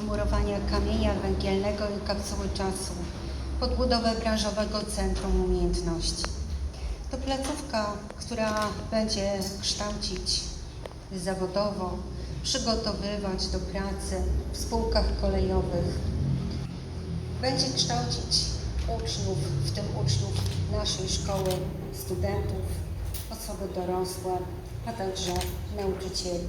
wmurowania kamienia węgielnego i kapsuły czasu, podbudowę branżowego Centrum Umiejętności. To placówka, która będzie kształcić zawodowo, przygotowywać do pracy w spółkach kolejowych, będzie kształcić uczniów, w tym uczniów naszej szkoły, studentów, osoby dorosłe, a także nauczycieli.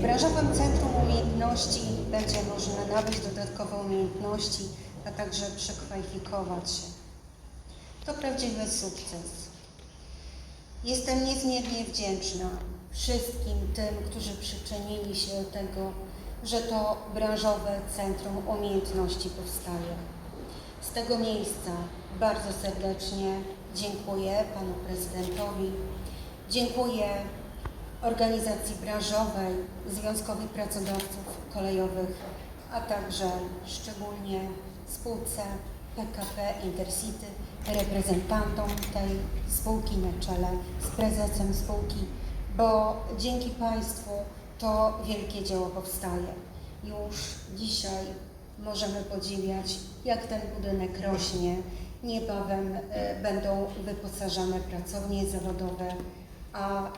W branżowym Centrum Umiejętności będzie można nabyć dodatkowe umiejętności, a także przekwalifikować się. To prawdziwy sukces. Jestem niezmiernie wdzięczna wszystkim tym, którzy przyczynili się do tego, że to branżowe Centrum Umiejętności powstaje. Z tego miejsca bardzo serdecznie dziękuję Panu Prezydentowi, dziękuję organizacji branżowej, Związkowi Pracodawców Kolejowych, a także szczególnie spółce PKP Intercity, reprezentantom tej spółki na czele z prezesem spółki, bo dzięki Państwu to wielkie dzieło powstaje. Już dzisiaj możemy podziwiać, jak ten budynek rośnie. Niebawem e, będą wyposażane pracownie zawodowe, a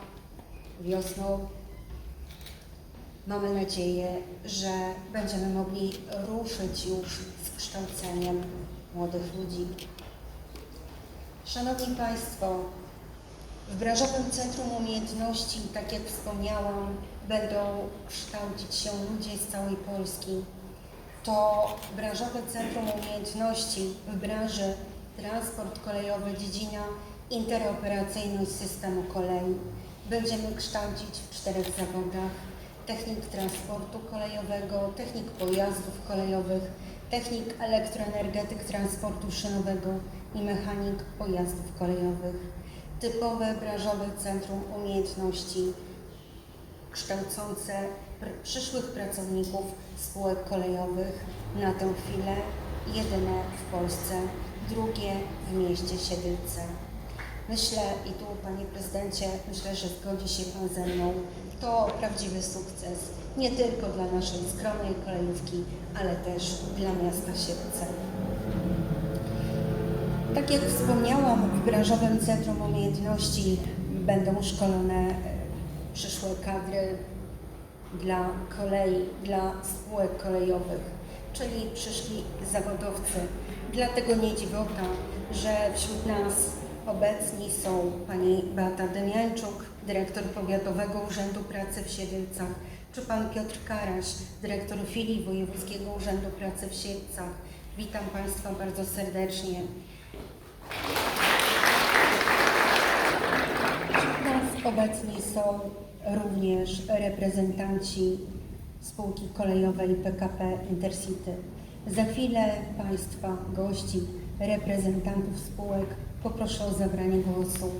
wiosną mamy nadzieję, że będziemy mogli ruszyć już z kształceniem młodych ludzi. Szanowni Państwo, w branżowym Centrum Umiejętności, tak jak wspomniałam, będą kształcić się ludzie z całej Polski. To branżowe Centrum Umiejętności w branży transport kolejowy, dziedzina interoperacyjność systemu kolei. Będziemy kształcić w czterech zawodach technik transportu kolejowego, technik pojazdów kolejowych, technik elektroenergetyk transportu szynowego i mechanik pojazdów kolejowych. Typowe branżowe centrum umiejętności kształcące pr- przyszłych pracowników spółek kolejowych na tę chwilę jedyne w Polsce, drugie w mieście Siedlce. Myślę i tu Panie Prezydencie, myślę, że zgodzi się Pan ze mną, to prawdziwy sukces nie tylko dla naszej skromnej kolejówki, ale też dla miasta Siedlce. Tak jak wspomniałam, w branżowym Centrum Umiejętności będą szkolone e, przyszłe kadry dla kolei, dla spółek kolejowych, czyli przyszli zawodowcy. Dlatego nie dziwota, że wśród nas obecni są pani Beata Demiańczuk, dyrektor Powiatowego Urzędu Pracy w Siedlcach, czy pan Piotr Karaś, dyrektor filii Wojewódzkiego Urzędu Pracy w Siedlcach. Witam Państwa bardzo serdecznie. Wśród nas obecni są również reprezentanci spółki kolejowej PKP Intercity. Za chwilę Państwa gości, reprezentantów spółek poproszę o zabranie głosu.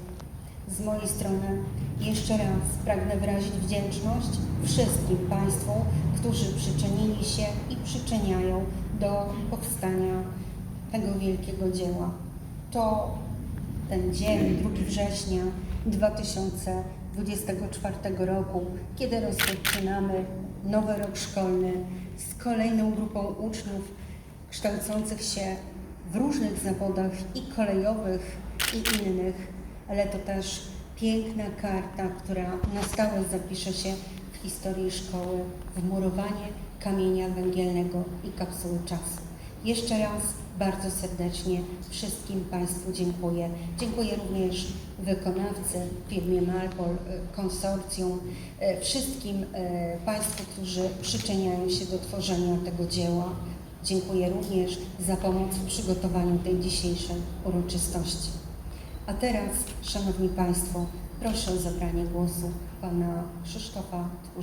Z mojej strony jeszcze raz pragnę wyrazić wdzięczność wszystkim Państwu, którzy przyczynili się i przyczyniają do powstania tego wielkiego dzieła. To ten dzień, 2 września 2024 roku, kiedy rozpoczynamy nowy rok szkolny z kolejną grupą uczniów kształcących się w różnych zawodach i kolejowych, i innych, ale to też piękna karta, która na stałe zapisze się w historii szkoły, wmurowanie kamienia węgielnego i kapsuły czasu. Jeszcze raz bardzo serdecznie wszystkim Państwu dziękuję. Dziękuję również wykonawcy, firmie Malpol, e, konsorcjum, e, wszystkim e, Państwu, którzy przyczyniają się do tworzenia tego dzieła. Dziękuję również za pomoc w przygotowaniu tej dzisiejszej uroczystości. A teraz, Szanowni Państwo, proszę o zabranie głosu Pana Krzysztofa Tchórzewskiego.